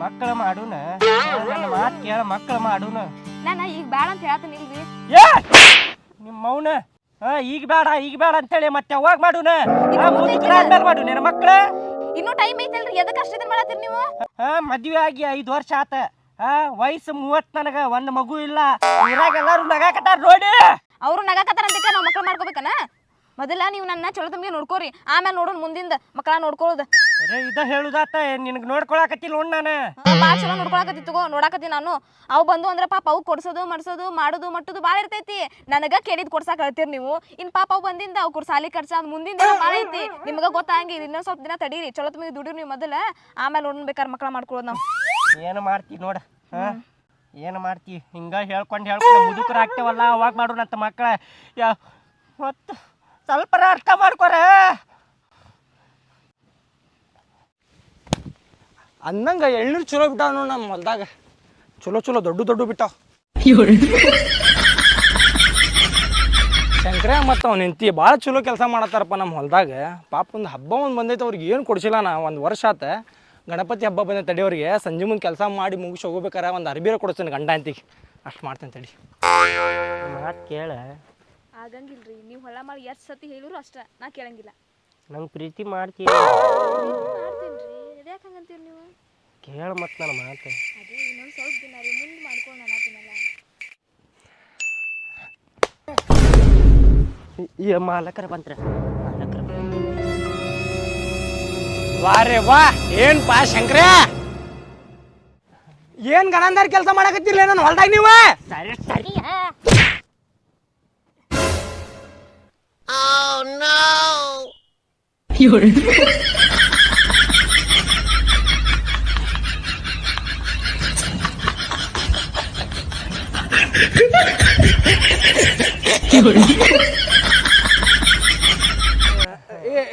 ಮಕ್ಕಳ ಮಾಡುನ? ನನ್ನ ಮಾತು ಕೇಳ ಮಕ್ಕಳ ಮಾಡುನ? ನಾನು ಈಗ ಬೇಡ ಅಂತ ಹೇಳ್ತೀನಿ ಇಲ್ರಿ ಏ! ನಿಮ್ಮ ಮೌನ? ಹಾ ಈಗ ಬೇಡ ಈಗ ಬೇಡ ಅಂತೇಳಿ ಮತ್ತೆ ಯಾವಾಗ ಮಾಡುನ? ಮುದುಕರಾದ್ಮೇಲೆ ಮಾಡು ನಿನ್ನ ಮಕ್ಕಳ. ಇನ್ನೂ ಟೈಮ್ ಐತಲ್ರಿ ಎದಕ್ಕೆ ಅಷ್ಟು ಇದನ್ನ ಮಾಡತ್ತೀರಿ ನೀವು? ಹಾ ಮದ್ವೆ ಆಗಿ ಐದು ವರ್ಷ ಆತ. ಹಾ ವಯಸ್ಸು ಮೂವತ್ ನನಗೆ ಒಂದು ಮಗು ಇಲ್ಲ. ಊರಾಗ ಎಲ್ಲರೂ ನಗಾಕತ್ತಾರ ನೋಡಿ. ಅವರು ನಗಾಕತ್ತಾರ ಅಂತ ನಾವು ಮಕ್ಕಳು ಮಾಡ್ಕೋಬೇಕನ? ಮೊದಲ ನೀವು ನನ್ನ ಚಲೋ ತಮಗೆ ನೋಡ್ಕೋರಿ ಆಮೇಲೆ ನೋಡೋಣ ಮುಂದಿಂದ ಮಕ್ಕಳ ನೋಡ್ಕೊಳ್ಳೋದು. ಬರೇ ಇದ ಹೇಳುದಾತ ನಿನಗೆ ನೋಡ್ಕೊಳಕತ್ತಿಲ್ಲ ನೋಡ್ ನಾನು? ಭಾಳ ಚಲೋ ನೋಡ್ಕೊಳಕತ್ತಿ ತಗೋ ನೋಡಾಕತ್ತಿ ನಾನು. ಅವು ಬಂದು ಅಂದ್ರೆ ಪಾಪ ಅವು ಕೊಡ್ಸೋದು ಮಾಡ್ಸೋದು ಮಾಡೋದು ಮಟ್ಟದು ಭಾಳ ಇರ್ತೈತಿ. ನನಗ ಕೇಳಿದ್ ಕೊಡ್ಸಾಕ ಹೇಳ್ತೀರಿ ನೀವು. ಇನ್ ಪಾಪ ಅವು ಬಂದಿಂದ ಅವು ಸಾಲಿ ಅದು ಮುಂದಿಂದ ಭಾಳ ಐತಿ. ನಿಮ್ಗೆ ಗೊತ್ತಾಗಂಗಿ ಇನ್ನೊಂದ್ ಸ್ವಲ್ಪ ದಿನ ತಡೀರಿ. ಚಲೋ ತಮಗೆ ದುಡಿರಿ ನೀವು ಮೊದಲ. ಆಮೇಲೆ ನೋಡೋಣ ಬೇಕಾದ್ರೆ ಮಕ್ಕಳ ಮಾಡ್ಕೊಳ್ಳೋದು ನಾವು. ಏನು ಮಾಡ್ತಿ ನೋಡ ಹಾಂ? ಏನು ಮಾಡ್ತಿ? ಹಿಂಗೆ ಹೇಳ್ಕೊಂಡು ಹೇಳ್ಕೊಂಡು ಮುದುಕರು ಆಗ್ತೇವಲ್ಲ ಅವಾಗ ಮಾಡೋಣಂತ ಮಕ್ಕಳ ಯಾ ಮತ್ತು ಸ್ವಲ್ಪರ ಅರ್ಥ ಮಾಡ್ಕೊರ. ಅಂದಂಗ ಎಳ್ನೀರು ಚಲೋ ಬಿಟ್ಟಾವ ನೋಡ್ ನಮ್ಮ ಹೊಲ್ದಾಗ. ಚಲೋ ಚಲೋ ದೊಡ್ಡ ದೊಡ್ಡ ಬಿಟ್ಟಾವ. ಶಂಕರ ಮತ್ತು ಅವ್ನ ಹೆಂಡತಿ ಭಾಳ ಚಲೋ ಕೆಲಸ ಮಾಡತ್ತಾರಪ್ಪ ನಮ್ಮ ಹೊಲ್ದಾಗ. ಪಾಪ ಒಂದು ಹಬ್ಬ ಒಂದು ಬಂದೈತೆ ಅವ್ರಿಗೆ ಏನು ಕೊಡ್ಸಿಲ್ಲ ನಾ ಒಂದು ವರ್ಷ ಆತ. ಗಣಪತಿ ಹಬ್ಬ ಬಂದೈತೆ ತಡಿಯವ್ರಿಗೆ ಸಂಜೆ ಮುಂದೆ ಕೆಲಸ ಮಾಡಿ ಮುಗಿಸಿ ಹೋಗ್ಬೇಕಾರೆ ಒಂದು ಅರ್ಬಿರ ಕೊಡಿಸ್ತೇನೆ ಗಂಡ ಅಂತಿಗೆ ಅಷ್ಟು ಮಾಡ್ತೇನೆ ತಡಿ. ಮಾತು ಕೇಳ ಆಗಂಗಿಲ್ರಿ. ನೀವು ಹೊಲ ಮಾಡಿ ಎಷ್ಟು ಸತಿ ಹೇಳಿದ್ರು ಅಷ್ಟ. ನಾ ಕೇಳಂಗಿಲ್ಲ. ನಂಗೆ ಪ್ರೀತಿ ಮಾಡ್ತೀವಿ ಮಾಡ್ತೀನಿ ಯಾಕೆ ಹಂಗಂತೀರಿ ನೀವು? ಕೇಳ ಮತ್ತೆ ನನ್ನ ಮಾತು. ಅದೇ ಇನ್ನೊಂದು ಸ್ವಲ್ಪ ದಿನ ರೀ ಮುಂದೆ ಮಾಡ್ಕೊಂಡು ಅನ್ನತ್ತೀನಲ್ಲ ಈ ಮಾಲಕರ ಬಂತ್ರ. ಮಾಲಕರ ವಾರೇ ವಾ ಏನ್ ಪಾ ಶಂಕರ? ಏನ್ ಗಣಂದಾರ ಕೆಲಸ ಮಾಡಕತ್ತಿರ್ಲಿ ನನ್ನ ಹೊಲ್ದಾಗ ನೀವು? ಸರಿ ಸರಿ.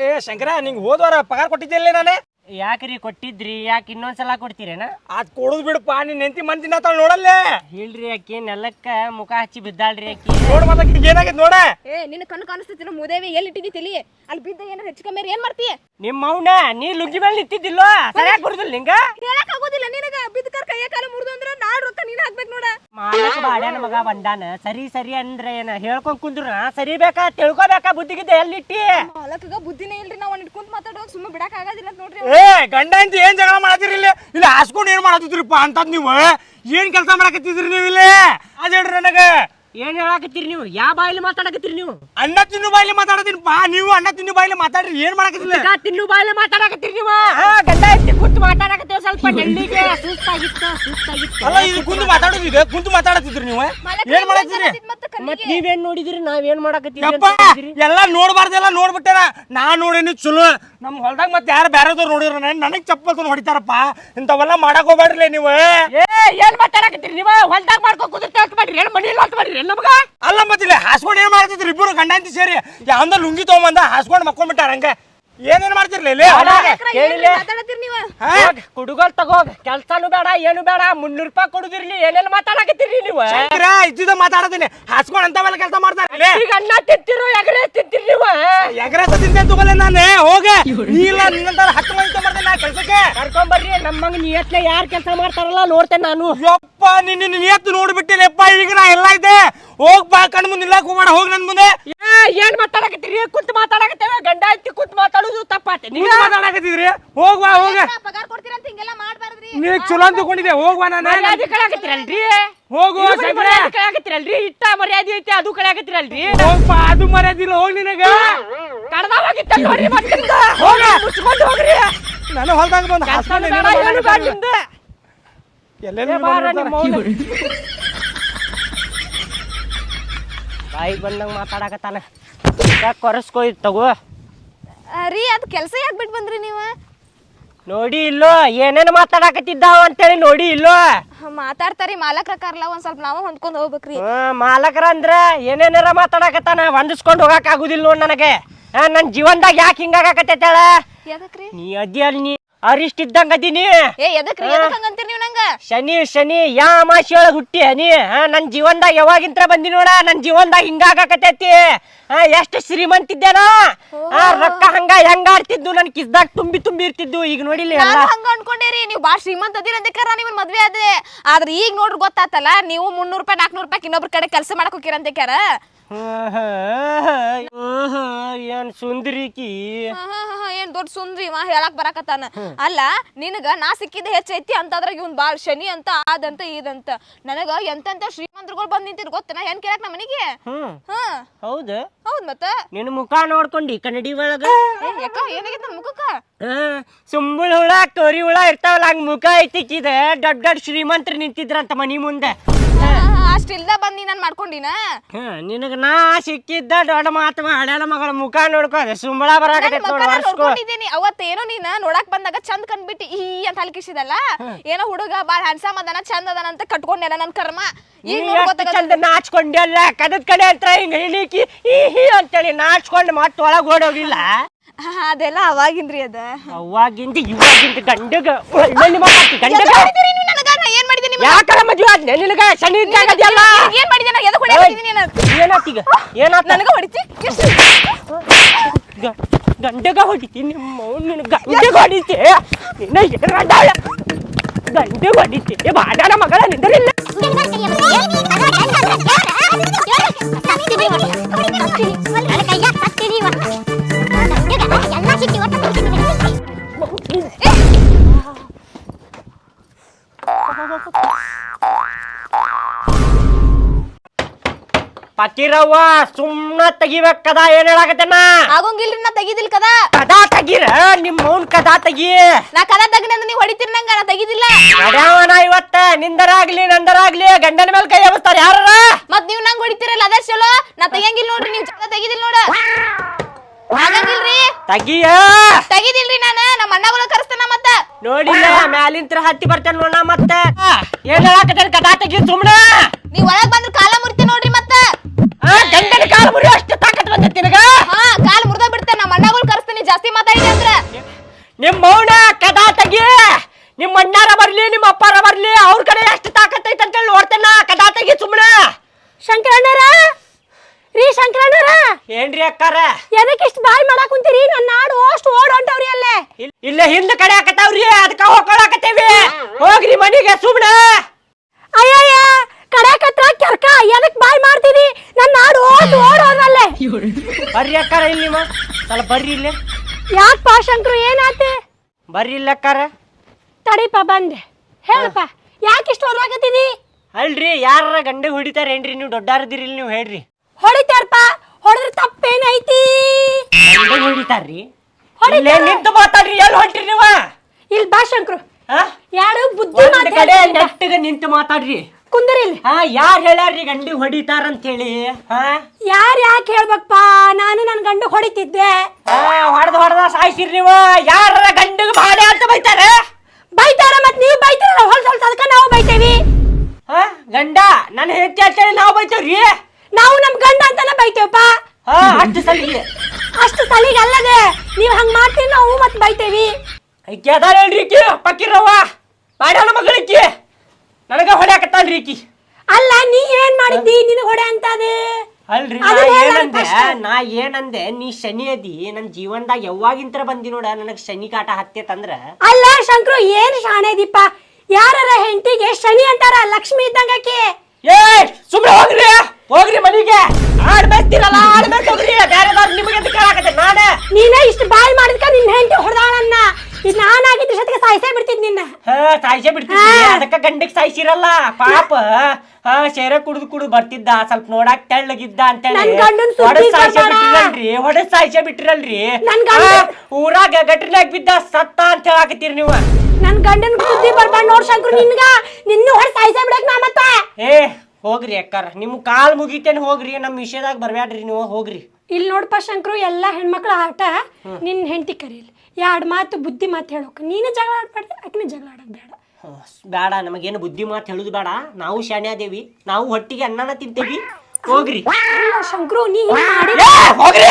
ಏ ಶಂಕರ ನಿಂಗೆ ಹೋದ್ವಾರ ಪಗಾರ ಕೊಟ್ಟಿದ್ದಿಲ್ಲ ನಾನೇ? ಯಾಕ್ರಿ ಕೊಟ್ಟಿದ್ರಿ? ಯಾಕೆ ಇನ್ನೊಂದ್ಸಲ ಕೊಡ್ತೀರೇನ? ಅದ್ ಕೊಡುದ್ ಬಿಡಪ್ಪ ನಿನ್ ನೆಂತಿ ಮಂದಿ ನಾತಾಳ ನೋಡಲ್ಲೇ? ಇಲ್ರಿ ಆಕಿ ನೆಲಕ್ಕ ಮುಖ ಹಚ್ಚಿ ಬಿದ್ದಾಳ್ರಿ ಆಕಿ ನೋಡ್ ಮತ್ತ ಏನಾಗೈತ್ ನೋಡ? ಏ ನಿನ್ನ ಕಣ್ಣು ಕಾಣಿಸ್ತೈತಿ ಮುದೇವಿ ಎಲ್ಲಿ ಇಟ್ಟಿದ್ದಿ ತಲಿ? ಅಲ್ಲಿ ಬಿದ್ದ ಏನಾರ ಹೆಚ್ಚು ಕಮ್ಮಿ ಏನ್ ಮಾಡ್ತೀಯ ನಿಮ್ಮ ಮೌನ ನೀ ಲುಗ್ಗಿ ಮೇಲೆ ನಿಂತಿದ್ದಿಲ್ಲೋ? ಸರಿಯಾಗಿ ಬರುದಿಲ್ಲ ನಿಂಗ? ಹೇಳಕ್ ಆಗೋದಿಲ್ಲ ನಿನಗ. ಬಿದ್ಕರ್ ಕೈಯ ಕಾಲ ಮುರಿದು ಅಂದ್ರ ನಾಡ್ ರೊಕ್ಕ ನೀನ್ ಹಾಕ್ಬೇಕು ನೋಡ. ಮಾಲಕ ಬಾಡ್ಯಾನ ಮಗ ಬಂದಾನ. ಸರಿ ಸರಿ ಅಂದ್ರೆ ಏನ ಹೇಳ್ಕೊಂಡ್ ಕುಂದ್ರು ನಾ? ಸರಿ ಬೇಕಾ? ತಿಳ್ಕೊಬೇಕಾ? ಬುದ್ಧಿಗಿದ್ದೆ ಎಲ್ಲಿಟ್ಟಿ ಮಾಲಕಗ ಬುದ್ಧಿನೇ ಇಲ್ರಿ. ನಾವ್ ಇಟ್ಕೊಂಡ್ ಮಾತಾಡೋ ಸುಮ್ಮನೆ ಬಿಡಕ್ ಆಗೋದಿಲ್ಲ ಅಂತ ನೋಡ್ರಿ ಏ, ಗಂಡ ಅಂತ ಏನ್ ಜಗಳ ಮಾಡತ್ತೀರಿ ಇಲ್ಲಿ? ಇಲ್ಲಿ ಹಾಸ್ಕೊಂಡು ಏನ್ ಮಾಡತ್ತಿದ್ರಿಪ್ಪ ಅಂತದ್ ನೀವು? ಏನ್ ಕೆಲಸ ಮಾಡಕತ್ತಿದ್ರಿ ನೀವು ಇಲ್ಲಿ ಅದೇಳ್ರಿ ನನಗೆ ನನಗ. ಏನ್ ಹೇಳಾಕತ್ತೀರಿ ನೀವು? ಯಾವ ಬಾಯಿಲಿ ಮಾತಾಡಕತ್ತೀರಿ ನೀವು? ಅಣ್ಣ ತಿನ್ನು ಬಾಯಿಲಿ ಬಾ ನೀವು ಅಣ್ಣ ತಿನ್ನು ಬಾಯಿಲಿ ಮಾತಾಡ್ರಿ ಏನ್ ಮಾಡಕತ್ತಿಲ್ಲ ಈಗ ತಿನ್ನು ಬಾಯಿಲಿ ಮಾತಾಡಕತ್ತೀರಿ ನೀವು? ಹಾ ಗಂಡ ಎತ್ತಿ ಕೂತ್ ಮಾತಾಡಕತ್ತೀವಿ ಸ್ವಲ್ಪ ಡೆಲ್ಲಿಗೆ ಸುಸ್ತಾಗಿತ್ತು ಸುಸ್ತಾಗಿತ್ತು. ಅಲ್ಲ ಇದು ಕುಂತು ಮಾತಾಡೋದಿದೆ ಕುಂತು ಮಾತಾಡತಿದ್ರಿ ನೀವು? ಏನ್ ಮಾಡತ್ತಿದ್ರಿ ಮತ್ತ ಮತ್ ನೀವೇನ್ ನೋಡಿದಿರಿ? ನಾವೇನ್ ಮಾಡಕತ್ತೀವಿ ಯಪ್ಪ ಎಲ್ಲ ನೋಡ್ಬಾರ್ದೆಲ್ಲ ನೋಡ್ಬಿಟ್ಟಾರ ನಾ ನೋಡೇನಿ ಚಲೋ. ನಮ್ ಹೊಲ್ದಾಗ ಮತ್ತೆ ಯಾರು ಬೇರೆದವ್ರು ನೋಡಿದ್ರ ನನಗ್ ಚಪ್ಪಲ್ ಹೊಡಿತಾರಪ್ಪ. ಇಂಥವೆಲ್ಲ ಮಾಡಕ್ ಹೋಗ್ಬೇಡ್ರಿ ನೀವು. ಏ ಏನ್ ಮಾತಾಡಕತ್ತೀರಿ ನೀವು? ಹೊಲ್ದಾಗ ಮಾಡ್ಕೊ ಕುದುರ್ತ ಅಂತ ಮಾಡ್ರಿ. ಏನ್ ಮನಿ ಇಲ್ಲ ಅಂತ ಮಾಡ್ರಿ? ನಮಗ ಅಲ್ಲ ಮತ್ತಿಲ್ಲ ಹಾಸ್ಕೊಂಡು ಏನ್ ಮಾಡ್ತಿದ್ರಿ? ಇಬ್ಬರು ಗಂಡ ಅಂತ ಸೇರಿ ಯಾವ್ದ ಲುಂಗಿ ತಗೊಂಬಂದ ಹಾಸ್ಕೊಂಡು ಮಕ್ಕೊಂಡ್ಬಿಟ್ಟಾರ ಹಂಗ. ಏನೇನ್ ಮಾಡ್ತಿರ್ಲಿ ಕುಡುಗಲ್ ತಗೋಗ್. ಕೆಲ್ಸಾನು ಬೇಡ ಏನು ಬೇಡ. ಮುನ್ನೂರು ರೂಪಾಯಿ ಕೊಡುದಿರ್ಲಿ ಏನೇನ್ ಮಾತಾಡಕತ್ತೀರಿ ನೀವು? ಇದ್ದಿದ ಇದ್ದಿದ್ದ ಹಾಸ್ಕೊಂಡ್ ಹಾಸ್ಕೊಂಡು ಅಂತವೆಲ್ಲ ಕೆಲಸ ಮಾಡ್ತಾರೆ ಈಗ ಅನ್ನ ತಿಂತಿರೋ ಎಗರೆ ತಿಂತೀರಿ ನೀವು? ಎಗರೆ ತಿಂತೇನೆ ತಗೊಲ್ಲ ನಾನು. ಹೋಗೆ. ನೀ ಇಲ್ಲ ನಿನ್ನಂತ ಹತ್ತು ಮಂದಿ ಮಾಡ್ತೇನೆ ನಾ ಕೆಲ್ಸಕ್ಕೆ. ನಮ್ಮ ನಮ್ಮಂಗ ನಿಯತ್ಲೆ ಯಾರ್ ಕೆಲಸ ಮಾಡ್ತಾರಲ್ಲ ನೋಡ್ತೇನೆ ನಾನು. ಯಪ್ಪ ನಿನ್ನ ನಿಯತ್ತು ನೋಡ್ಬಿಟ್ಟಿಲ್ಲಪ್ಪ ಈಗ ನಾ ಎಲ್ಲ ಇದೆ. ಹೋಗ್ಬಾ ಕಣ್ ಮುಂದೆ ನಿಲ್ಲಕ್ ಹೋಗ್ಬೇಡ ಹೋಗ್ ನನ್ ಮುಂದೆ. ಏ, ಏನ್ ಮಾತಾಡಕತ್ತೀರಿ? ಕುಂತ್ ಮಾತಾಡಕತ್ತೇವೆ ಗಂಡ ಐತಿ ಕುಂತ್ ಮಾತಾಡೋದು ತಪ್ಪಾತೆ ನೀವು ನೀವ್ ಮಾತಾಡಕತ್ತಿದ್ರಿ? ಹೋಗ್ಬಾ ಹೋಗ. ಪಗಾರ ಕೊಡ್ತೀರ ಅಂತ ಹಿಂಗೆಲ್ಲ ಮಾಡ್ಬಾರ್ದ್ರಿ? ನೀ ಚಲೋ ಅಂತ ತಗೊಂಡಿದ್ದೆ ಹೋಗ್ಬಾ ನಾನು. ಮರ್ಯಾದೆ ಕಳಾಕತ್ತೀರಲ್ರಿ ಹೋಗು ಶಂಕರ ಮರ್ಯಾದೆ ಕಳಾಕತ್ತೀರಲ್ರಿ ಇಟ್ಟ ಮರ್ಯಾದೆ ಐತಿ ಅದು ಕಳೆಯಾಕತ್ತೀರಲ್ರಿ? ಹೋಗ್ ಬಾ ಅದು ಮರ್ಯಾದಿಲ್ಲ ಹೋಗ್ ನಿನಗ. ಕಡ್ದಾವಾಗಿತ್ತ ನೋಡ್ರಿ ಮತ್ತಿಂದ ಹೋಗ. ಮುಚ್ಕೊಂಡು ಹೋಗ್ರಿ. ನಾನು ಹೊಲ್ದಾಗ ಬಂದು ಹಾಸ್ಕೊಂಡು ಬೇಡ, ಏನು ಬೇಡ ನಿಮ್ದು. ಎಲ್ಲೆಲ್ಲಿ ಅವ್ನ. ಬಾಯಿಗೆ ಬಂದಂಗ ಮಾತಾಡಕತ್ತಾನ. ಕೊರಸ್ಕೋ ತಗೋ. ರೀ ಅದು ಕೆಲಸ ಯಾಕೆ ಬಿಟ್ಟು ಬಂದ್ರಿ ನೀವು? ನೋಡಿ ಇಲ್ಲೋ ಏನೇನು ಮಾತಾಡಕತ್ತಿದ್ದಾವ ಅಂತೇಳಿ ನೋಡಿ ಇಲ್ಲೋ. ಮಾತಾಡ್ತಾರಿ ಮಾಲಕರ ಕಾರ್ಲ ಒಂದ್ ಸ್ವಲ್ಪ ನಾವು ಹೊಂದ್ಕೊಂಡ್ ಹೋಗ್ಬೇಕ್ರಿ. ಮಾಲಕರ ಅಂದ್ರ ಏನೇನಾರ ಮಾತಾಡಕತ್ತಾನ ಹೊಂದಿಸ್ಕೊಂಡು ಹೋಗಕ್ ಆಗುದಿಲ್ಲ ನೋಡ್ ನನಗೆ. ನನ್ನ ನನ್ ಜೀವನದಾಗ ಯಾಕೆ ಹಿಂಗಾಗಕತ್ತೈತಾಳ? ಎದಕ್ರಿ ನೀ ಅದಿ ಅಲ್ಲಿ ನೀ ಅರಿಷ್ಟ ಇದ್ದಂಗ ಅದೀನಿ. ಏ ಎದಕ್ರಿ? ಎದಕ್ ಹಂಗಂತೀರಿ ನೀವು ನಂಗ? ಶನಿ ಶನಿ ಯಾ ಒಳಗ್ ಹುಟ್ಟಿ ಹನಿ. ಹಾ ನನ್ ಜೀವನ್ದಾಗ ಯಾವಾಗಿಂತ್ರ ಬಂದಿ ನೋಡ ನನ್ ಜೀವನದಾಗ ಹಿಂಗಾಗಕತೈತಿ ಹಾ ಎಷ್ಟು ಶ್ರೀಮಂತಿದ್ದೇನ ಹಾ ರೊಕ್ಕ ಹಂಗ ಹೆಂಗ ಆಡ್ತಿದ್ದು ನನ್ ಕಿಸ್ದಾಗ ತುಂಬಿ ತುಂಬಿ ಇರ್ತಿದ್ದು ಈಗ ನೋಡಿಲ್ಲ ಎಲ್ಲ. ನಾನು ಹಂಗ ಅನ್ಕೊಂಡೇರಿ ನೀವು ಬಾಳ್ ಶ್ರೀಮಂತ ಅದಿರ ಅಂತ ನಿಮ್ಮನ್ ಮದ್ವೆ ಆದ್ರೆ ಆದ್ರೆ ಈಗ ನೋಡ್ರಿ ಗೊತ್ತಾತಲ್ಲ ನೀವು ಮುನ್ನೂರು ರೂಪಾಯಿ ನಾಲ್ಕನೂರು ರೂಪಾಯಿ ಇನ್ನೊಬ್ರ ಕಡೆ ಕೆಲಸ ಮಾಡಕ್ ಹೋಗಿರ ಅಂತ ಕ್ಯಾರ ಏನ್ ಸುಂದರಿಕಿ ಏನ್ ದೊಡ್ಡ ಸುಂದ್ರಿ ಇವ ಹೇಳಕ್ ಬರಾಕತ್ತಾನ. ಅಲ್ಲ ನಿನಗ ನಾ ಸಿಕ್ಕಿದ ಹೆಚ್ಚೈತಿ ಅಂತಂದ್ರ ಇವ್ನ್ ಬಾಳ್ ಶನಿ ಅಂತ ಆದಂತ ಇದಂತ ನನಗ ಎಂತೆಂತ ಶ್ರೀಮಂತರುಗಳು ಬಂದ್ ನಿಂತಿರ್ ಗೊತ್ತನ? ಹೆಣ್ ಕೇಳಕ್ ನಮ್ಮ ಮನೆಗೆ? ಹ್ಮ್. ಹಾ. ಹೌದು? ಹೌದ್ ಮತ್ತ? ನಿನ್ ಮುಖ ನೋಡ್ಕೊಂಡಿ ಕನ್ನಡಿ ಒಳಗ? ಏ, ಯಾಕ ಏನಾಗೈತ್ ನನ್ ಮುಖಕ್ಕ? ಸುಂಬಳ ಹುಳ ಕರಿ ಹುಳ ಇರ್ತಾವಲ್ಲ ಹಂಗ ಮುಖ ಐತಿಕ್ಕಿದ ದೊಡ್ಡ ದೊಡ್ಡ ಶ್ರೀಮಂತರು ನಿಂತಿದ್ರಂತ ಮನಿ ಮುಂದೆ. ಅಷ್ಟ ಇಲ್ದ ಬಂದ್ ನೀ ನಾನ್ ಮಾಡ್ಕೊಂಡಿನ? ನಿನಗ ನಾ ಸಿಕ್ಕಿದ್ದ ದೊಡ್ಡ ಮಾತು ಮಾಡ್ಯಾಳ ಮಗಳ ಮುಖ ನೋಡ್ಕೋ ಸುಂಬಳ ಬರಾಕತೈತ್ ನೋಡ್ ವರ್ಷಕೋ. ನೋಡ್ಕೊಂಡಿದ್ದೀನಿ. ಅವತ್ತ ಏನೋ ನೀನ ನೋಡಕ್ ಬಂದಾಗ ಚಂದ ಕಂಡ್ಬಿಟ್ಟು ಈ ಅಂತ ಹಲ್ಕಿಸಿದಲ್ಲ? ಏನೋ ಹುಡುಗ ಬಾಳ ಹ್ಯಾಂಡ್ಸಮ್ ಅದನ ಚಂದ ಅದನ ಅಂತ ಕಟ್ಕೊಂಡೆಲ್ಲ ನನ್ ಕರ್ಮ? ಈಗ ನೀ ನೋಡ್ ಎಷ್ಟ್ ಗೊತ್ತಾಗತ್ತೆ. ಚಂದ ನಾಚ್ಕೊಂಡೆಲ್ಲ ಕದದ್ ಕಡೆ ಹತ್ರ ಹಿಂಗ ಹೇಳಿಕಿ ಈ ಹಿ ಅಂತೇಳಿ ನಾಚ್ಕೊಂಡು ಮತ್ತೆ ಒಳಗ ಓಡೋಗಿಲ್ಲ? ಹಾ, ಅದೆಲ್ಲ ಅವಾಗಿನ್ರಿ ಅದ. ಅವಾಗಿಂದ ಇವಾಗಿಂದ ಗಂಡಗ ಒಳ್ಳೆ ಗಂಡಗ. ಹೊಡಿತೀರಿ ಯಾಕಲ್ಲ ಮದ್ವೆ ಆದ್ನೆ ನಿನಗ ಶನಿ ಇದ್ದಾಗದ್ಯಲ್ಲ ನಿನಗ್ ಏನ್ ಮಾಡಿದೆ ನಾ ಎದಕ್ ಹೊಡ್ಯಾಕ್ ಹೊಡಿತೀನಿ ನಾನು? ಏನಾತೀಗ ಏನಾತ ನನಗ ಹೊಡಿತಿ ಎಷ್ಟು? ಗ- ಗಂಡಗ ಹೊಡಿತಿ ನಿಮ್ಮ ನಿನ್ನ ಗಂಡಗ ಹೊಡಿತಿ ನಿನ್ನ ಎರಡಾಳ ಗಂಡಗ ಹೊಡಿತಿ ಬಾಡಾಡ ಮಗಳ ನಿಂದರಿಲ್ಲ ಪಕ್ಕಿರವ್ವ ಸುಮ್ನ ತೆಗಿಬೇಕದ ಏನ್ ಹೇಳಾಕತ್ತೇನ ಆಗೋಂಗಿಲ್ರಿ ನಾ ತೆಗಿದಿಲ್ ಕದ. ಕದಾ ತೆಗೀರ ನಿಮ್ಮ ಮೌನ್ ಕದಾ ತೆಗಿ. ನಾ ಕದ ತಗನ ಅಂದ್ರೆ ನೀವು ಹೊಡಿತೀರಿ ನಂಗ ನಾ ತೆಗಿದಿಲ್ಲ. ನಡ್ಯಾವನ ಇವತ್ತ ನಿಂದರಾಗ್ಲಿ ನಂದರಾಗ್ಲಿ ಗಂಡನ ಮೇಲೆ ಕೈ ಎಬ್ಸ್ತಾರ ಯಾರ ಮತ್ ನೀವ್ ನಂಗ್ ಹೊಡಿತೀರಲ್ಲ ಅದ ಚಲೋ. ನಾ ತೆಗಿಯಂಗಿಲ್ಲ ನೋಡ್ರಿ ನೀವ್ ಕದ ತೆಗಿದಿಲ್ ನೋಡ. ಆಗಂಗಿಲ್ರಿ. ತಗಿಯ. ತೆಗಿದಿಲ್ರಿ ನಾನ ನಮ್ಮ ಅಣ್ಣಗಳ ಕರೆಸ್ತಾನ ಮತ್ತ. ನೋಡಿಲ್ಲ ಮ್ಯಾಲಿಂತ್ರ ಹತ್ತಿ ಬರ್ತೇನೆ ನೋಡ ಮತ್ತ. ಏನ್ ಹೇಳಾಕತ್ತೇನ ಕದಾ ತೆಗಿ ಸುಮ್ನ? ನೀವ್ ಒಳಗ್ ಬಂದ್ರ ಕಾಲ ಮುರಿತಿ ನೋಡ್ರಿ ಆ, ಗಂಡನ ಕಾಲು ಮುರಿ ಅಷ್ಟು ತಾಕತ್ ಬಂದೈತಿ ನಿನಗ? ಹಾ ಕಾಲ್ ಮುರಿದ ಬಿಡ್ತೇನೆ. ನಮ್ಮ ಅಣ್ಣಗಳು ಕರೆಸ್ತೀನಿ. ಜಾಸ್ತಿ ಮಾತಾಡಿದೆ ಅಂದ್ರ. ನಿಮ್ಮ ಮೌನ ಕದಾ ತೆಗಿ. ನಿಮ್ಮ ಅಣ್ಣಾರ ಬರ್ಲಿ ನಿಮ್ಮ ಅಪ್ಪಾರ ಬರ್ಲಿ ಅವ್ರ ಕಡೆ ಎಷ್ಟು ತಾಕತ್ ಐತೆ ಅಂತೇಳಿ ನೋಡ್ತೇನ ಕದಾ ತೆಗಿ ಸುಮ್ಮನೆ ಶಂಕರಣ್ಣರ? ರೀ ಶಂಕರಣ್ಣರ? ಏನ್ರಿ ಅಕ್ಕಾರ? ಎದಕ್ಕೆ ಇಷ್ಟು ಬಾಯಿ ಮಾಡಕ್ ಕುಂತೀರಿ? ನನ್ನ ನಾಡು ಅಷ್ಟು ಓಡ್ ಹೊಂಟವ್ರಿ ಅಲ್ಲೇ. ಇಲ್- ಇಲ್ಲೇ ಹಿಂದ ಕಡೆ ಹಾಕತಾವ್ರಿ ಅದಕ್ಕ ಹೋಗ್ಕೊಳಕತ್ತೇವಿ. ಹೋಗ್ರಿ ಮನಿಗೆ ಸುಮ್ನ ಅಯ್ಯಯ್ಯ ಕಡೆಕತ್ರ ಕೆರ್ಕ ಎದಕ್ ಬಾಯ್ ಮಾಡ್ತೀರಿ ನನ್ನ ನಾಡು ಓಡ್ ಓಡ್ ಹೋದ್ರಲ್ಲೇ ಬರ್ರಿ ಅಕ್ಕಾರ ಇಲ್ಲಿ ನಿಮ್ಮ. ಸ್ವಲ್ಪ ಬರ್ರಿ ಇಲ್ಲಿ. ಯಾಕಪ್ಪ ಶಂಕರು ಏನಾತೆ? ಬರ್ರಿ ಇಲ್ಲ ಅಕ್ಕಾರ. ತಡಿಪ ಬಂದೆ. ಹೇಳಪ್ಪ ಯಾಕೆ ಇಷ್ಟು ಹೋದ್ರಾಗತ್ತಿದಿ ಅಲ್ರಿ ಯಾರ ಗಂಡ ಹೊಡಿತಾರೇನ್ರಿ? ನೀವು ದೊಡ್ಡಾರದಿರಿ ನೀವು ಹೇಳ್ರಿ. ಹೊಡಿತಾರಪ್ಪ ಹೊಡೆದ್ರೆ ತಪ್ಪೇನೈತಿ? ಗಂಡ ಹೊಡಿತಾರ್ರಿ. ಹೊಡಿತಾರ. ಇಲ್ಲೇ ನಿಂತು ಮಾತಾಡ್ರಿ ಎಲ್ಲಿ ಹೊಂಟ್ರಿ ನೀವ? ಇಲ್ಲಿ ಬಾ ಶಂಕರು. ಯಾರು ಬುದ್ಧಿ ಒಂದ್ ಮಾತ್ ಕಡೆ ಹೇಳ್ತೀನಿ ನೆಟ್ಟಿಗೆ ನಿಂತು ಮಾತಾಡ್ರಿ. ಕುಂದ್ರಿ ಇಲ್ಲಿ. ಹಾ ಯಾರ್ ಹೇಳ್ಯಾರ್ರಿ ಗಂಡಿ ಹೊಡಿತಾರಂತ ಹೇಳಿ ಹಾ? ಯಾರು ಯಾಕೆ ಹೇಳ್ಬೇಕಪ್ಪ? ನಾನು ನನ್ನ ಗಂಡು ಹೊಡಿತಿದ್ದೆ. ಹೊಡೆದ ಹೊಡೆದ ಸಾಯಿಸಿರಿ ನೀವು. ಯಾರ ಗಂಡಿಗೆ ಬಾಳೆ ಅಂತ ಬೈತಾರೆ? ಬೈತಾರ ಮತ್ ನೀವು ಬೈತೀರಲ್ಲ ಹೊಲ್ಸ್ ಹೊಲ್ಸ್ ಅದಕ್ಕೆ ನಾವು ಬೈತೇವಿ. ಹಾ ಗಂಡ ನನ್ನ ಹೆಂಡತಿ ಅಂತೇಳಿ ನಾವು ಬೈತೇವ್ರಿ? ನಾವು ನಮ್ಮ ಗಂಡ ಅಂತಾನೆ ಬೈತೇವಪ್ಪ. ಹಾ ಅಷ್ಟು ಸಲಿಗೆ. ಅಷ್ಟು ಸಲಿಗೆ ಅಲ್ಲದೆ ನೀವು ಹಂಗ್ ಮಾಡ್ತೀರಿ ನಾವು ಮತ್ ಬೈತೇವಿ. ಈಕಿ ಅದಾರ ಹೇಳ್ರಿ ಈಕಿ ಪಕ್ಕಿರವ್ವ ಮಾಡ್ಯಾನ ಮಗಳಿಕಿ. ನನಗ ಹೊಡ್ಯಾಕತ್ತಾಳ್ರಿ ರೀಕಿ ಅಲ್ಲ ನೀ ಏನ್ ಮಾಡಿದ್ದಿ? ನಿನ್ ಹೊಡೆ ಅಂತದೆ. ಅಲ್ರಿ ನಾ ಅದು ಹೇಳ ಏನಂದೆ ನಾ ಏನಂದೆ? ನೀ ಶನಿ ಅದಿ ನನ್ ಜೀವನದಾಗ ಯಾವಾಗಿಂತ್ರ ಬಂದಿ ನೋಡ ನನಗ್ ಶನಿ ಕಾಟ ಹತ್ತೇತಂದ್ರ ಅಲ್ಲ ಶಂಕ್ರು ಏನ್ ಶಾಣೆ ದೀಪ? ಯಾರರ ಹೆಂಡತಿಗೆ ಶನಿ ಅಂತಾರ? ಲಕ್ಷ್ಮಿ ಇದ್ದಂಗಕ್ಕೆ ಏ ಸುಮ್ನೆ ಹೋಗ್ರಿ ಹೋಗ್ರಿ ಮನಿಗೆ. ಆಡ್ಬೇಕಿರಲ್ಲ ಆಡ್ಬೇಕು ಹೋಗ್ರಿ ಬೇರೆ ನಿಮಗೆ ಅಂತ ಕೇಳಾಕತ್ತೆ ನಾನೇ. ನೀನೇ ಇಷ್ಟು ಬಾಯ್ ಮಾಡಿದ್ಕ ನಿನ್ ಹೆಂಡತಿ ಹೊಡೆದಾಳನ್ನ. ಇದು ನಾನಾಗಿದ್ದು ಜೊತೆಗೆ ಸಾಯಿಸೇ ಬಿಡ್ತಿದ್ ನಿನ್ನ. ಹಾ ಸಾಯಿಸೇ ಬಿಡ್ತಿದ್ರಿ ಅದಕ್ಕ ಗಂಡಿಗೆ ಸಾಯಿಸಿರಲ್ಲ. ಪಾಪ. ಹಾ ಶೇರ ಕುಡಿದು ಕುಡಿದು ಬರ್ತಿದ್ದ. ಸ್ವಲ್ಪ ನೋಡಾಕ್ ತೆಳ್ಳಗಿದ್ದ ಅಂತೇಳಿ. ನನ್ ಗಂಡನ್ ಸುದ್ದಿ ಹೊಡೆದ್ ಸಾಯ್ಸೇ. ಬಿಟ್ಟಿರಲ್ರಿ. ಹೊಡೆದ್ ಸಾಯ್ಸೇ ಬಿಟ್ಟಿರಲ್ರಿ. ನನ್ ಗಂಡ- ಊರಾಗ ಗಟ್ರಿನಾಗ ಬಿದ್ದ ಸತ್ತ ಅಂತ ಹೇಳಾಕತ್ತೀರಿ ನೀವು. ನನ್ ಗಂಡನ್ ಬುದ್ಧಿ ಬರ್ಬಾರ್ದು ನೋಡ್ ಶಂಕರ್ ನಿನ್ಗ. ನಿನ್ನ ಹೊಡೆ ಸಾಯಿಸೇ ಬಿಡಕ್ ನಾ ಮತ್ತ. ಏ ಹೋಗ್ರಿ ಅಕ್ಕಾರ. ನಿಮ್ ಕಾಲ್ ಮುಗಿತೇನೆ ಹೋಗ್ರಿ. ನಮ್ ವಿಷಯದಾಗ ಬರ್ಬ್ಯಾಡ್ರಿ ನೀವು. ಹೋಗ್ರಿ. ಇಲ್ಲಿ ನೋಡಪ್ಪ ಶಂಕರು ಎಲ್ಲ ಹೆಣ್ಮಕ್ಳ ಆಟ ನಿನ್ನ ಹೆಂಡತಿ ಕರೀಲಿ. ಎರಡು ಮಾತು ಬುದ್ಧಿ ಮಾತು ಹೇಳೋಕೆ. ನೀನು ಜಗಳ ಆಡ್ಬಾರ್ದು ಆಕಿನ ಜಗಳ ಆಡೋದು ಬೇಡ. ಬೇಡ ನಮಗೇನು ಬುದ್ಧಿ ಮಾತು ಹೇಳುದು ಬೇಡ. ನಾವು ಶಾಣ್ಯಾದೇವಿ ನಾವು ಹೊಟ್ಟಿಗೆ ಅನ್ನನ ತಿಂತೇವಿ. ಹೋಗ್ರಿ. ಶಂಕರು ನೀ ಹಿಂಗ್ ಮಾಡಿ ಹೋಗ್ರಿ.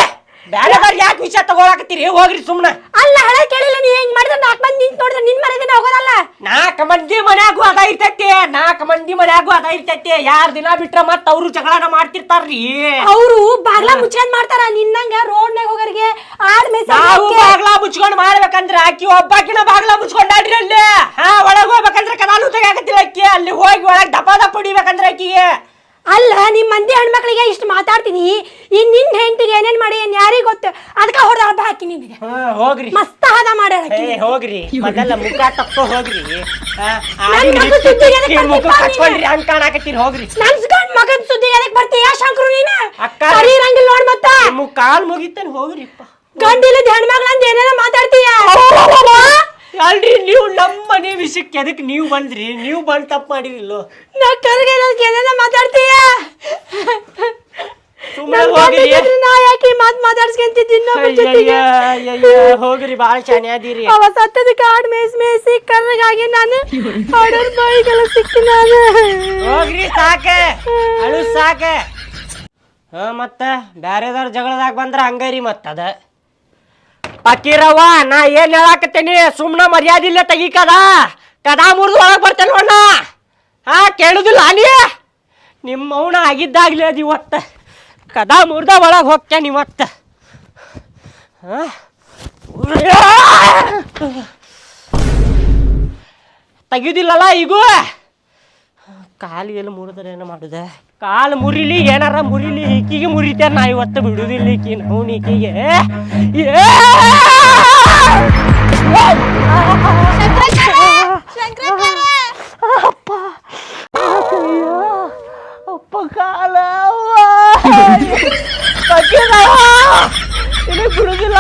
ಬೇರೆದವ್ರು ಯಾಕೆ ವಿಷಯ ತಗೊಳಕತ್ತೀರಿ? ಹೋಗ್ರಿ ಸುಮ್ನ. ಅಲ್ಲ ಹಳೆ ಕೇಳಿಲ್ಲ ನೀ ಹೆಂಗ್ ಮಾಡಿದ್ರೆ ನಾಲ್ಕು ಮಂದಿ ನಿಂತು ನೋಡಿದ್ರೆ ನಿನ್ ಮನೆಗೆ ಹೋಗೋದಲ್ಲ? ನಾಲ್ಕ ನಾಲ್ಕು ಮಂದಿ ಮನ್ಯಾಗೂ ಅದ ಇರ್ತೈತಿ ನಾಕ್ ಮಂದಿ ಮನ್ಯಾಗೂ ಅದ ಇರ್ತೈತಿ. ಯಾರ್ ದಿನ ಬಿಟ್ರ ಮತ್ತ ಅವ್ರು ಜಗಳನ ಮಾಡ್ತಿರ್ತಾರ್ರಿ? ಅವ್ರು ಬಾಗ್ಲ ಮುಚ್ಕೊಂಡ್ ಮಾಡ್ತಾರ ನಿನ್ನಂಗ ರೋಡ್ ನಾಗ ಹೋಗೋರಿಗೆ ಆಡ್ ನಾವು ಮೇಸ ಬಾಗ್ಲ ಮುಚ್ಕೊಂಡ್ ಮಾಡ್ಬೇಕಂದ್ರ ಆಕಿ ಒಬ್ಬಾಕಿನ ಬಾಗ್ಲ ಮುಚ್ಕೊಂಡಾಡ್ರಿ ಅಲ್ಲಿ. ಹಾ ಒಳಗ್ ಹೋಗ್ಬೇಕಂದ್ರ ಕದಾಲು ತೆಗಿಯಾಕತ್ತಿಲ್ಲ ಆಕಿ. ಅಲ್ಲಿ ಹೋಗಿ ಒಳಗ್ ದಪ ದಪ್ಪ ಹೊಡಿಬೇಕಂದ್ರ ಆಕಿಗೆ. ಅಲ್ಲ ನಿಮ್ಮ ಮಂದಿ ಹೆಣ್ಮಕ್ಳಿಗೆ ಇಷ್ಟು ಮಾತಾಡ್ತೀನಿ. ಇನ್ ನಿನ್ ಹೆಂಡತಿಗೆ ಏನೇನ್ ಮಾಡಿ ಏನ್ ಯಾರಿಗ್ ಗೊತ್ತು? ಅದಕ್ಕ ಹೊಡೆದ ಹಬ್ಬ ಹಾಕಿ ನಿನಗೆ ಹಾ ಹೋಗ್ರಿ. ಮಸ್ತ ಹದ ಮಾಡ ಏ. ಹೋಗ್ರಿ. ಮೊದಲ ಮುಖ ತಕ್ಕೋ ಹೋಗ್ರಿ. ಆ, ಆ ನನ್ ಮಗನ್ ಸುದ್ದಿಗೆ ಎದಕ್ ಹಚ್ಚಿ ಮುಖ ಬರ್ತೀಪ್ಪ ಹಂಗ್ ಕಾಣಾಕತ್ತೀರಿ ಹೋಗ್ರಿ. ನನ್ಸ್ಕೊಂಡ್ ಮಗನ್ ಸುದ್ದಿ ಅದಕ್ಕೆ ಬರ್ತೀಯ ಶಂಕರು ನೀನ? ಅಕ್ಕ. ಸರಿ ಇರಂಗಿಲ್ಲ ನೋಡ್ ಮತ್ತ. ನಿಮ್ಮ ಕಾಲ್ ಮುಗಿತೇನೆ ಹೋಗ್ರಿಪ್ಪ. ಗಂಡಿಲ್ಲದ ಹೆಣ್ಮಕ್ಳಂತ ಏನೇನ ಮಾತಾಡ್ತೀಯ? ಅಲ್ರಿ ನೀವು ನಮ್ಮ ಮನೆ ವಿಷಯಕ್ಕೆ ಅದಕ್ಕೆ ನೀವು ಬಂದ್ರಿ ನೀವು ಬಂದು ತಪ್ಪು ಮಾಡಿರಿಲ್ಲೋ ನಾ ಕರ್ಗೆ ಏನೇನ ಮಾತಾಡ್ತೀಯ? ಸುಮ್ಮನೆ ನನ್ ಹೋಗ್ರಿ. ನಾ ಯಾಕೆ ಮಾತ್ ಮಾತಾಡ್ಸ್ಕೊಂತಿದ್ದಿ ಇನ್ನೊಬ್ರ ಜೊತೆಗೆ ಅಯ್ಯಯ್ಯ, ಹೋಗ್ರಿ ಬಾಳ ಶಾನೆ ಅವ ಸತ್ತದ ಕಾಡ್ ಮೇಸ್ ಮೇಸಿ ಕರ್ರಗಾಗಿ ನಾನು ಆರ್ಡರ್ ಬಾಯಿಗೆಲ್ಲ ಸಿಕ್ಕು ನಾನು ಹೋಗ್ರಿ ಸಾಕೆ ಅಳು ಸಾಕ ಹಾ ಮತ್ತ ಬ್ಯಾರೆದವ್ರ ಜಗಳದಾಗ ಬಂದ್ರ ಹಂಗರಿ ಮತ್ತದ ಪಕ್ಕೀರವ್ವ ನಾ ಏನ್ ಹೇಳಾಕತ್ತೇನಿ? ಸುಮ್ನ ಮರ್ಯಾದಿಲ್ಲ ತೆಗಿ ಕದ. ಕದಾ ಮುರಿದು ಒಳಗೆ ಬರ್ತೇನೆ ಅಣ್ಣ ಹಾ, ಕೇಳುದಿಲ್ಲ ನೀ. ನಿಮ್ಮ ಅವನ ಆಗಿದ್ದಾಗ್ಲಿ ಅದು ಇವತ್ತು. ಕದಾ ಮುರ್ದ ಒಳಗ್ ಹೋಗ್ತೇನೆ ಇವತ್ತ. ಹಾ? ತೆಗಿಯೋದಿಲ್ಲಲ್ಲ ಈಗೂ? ಕಾಲು ಎಲ್ಲಿ ಮುರಿದ್ರೆ ಏನು ಮಾಡುದ? ಕಾಲು ಮುರಿಲಿ, ಏನಾರ ಮುರಿಲಿ, ಈಕಿಗೆ ಮುರಿತೇನೆ ನಾ ಇವತ್ತು ಬಿಡುದಿಲ್ಲ ಈಕಿ, ನಾವು ಈಕಿಗೆ. ಅಪ್ಪ! ಅಪ್ಪ ಕಾಲ ಬಿಡುದಿಲ್ಲ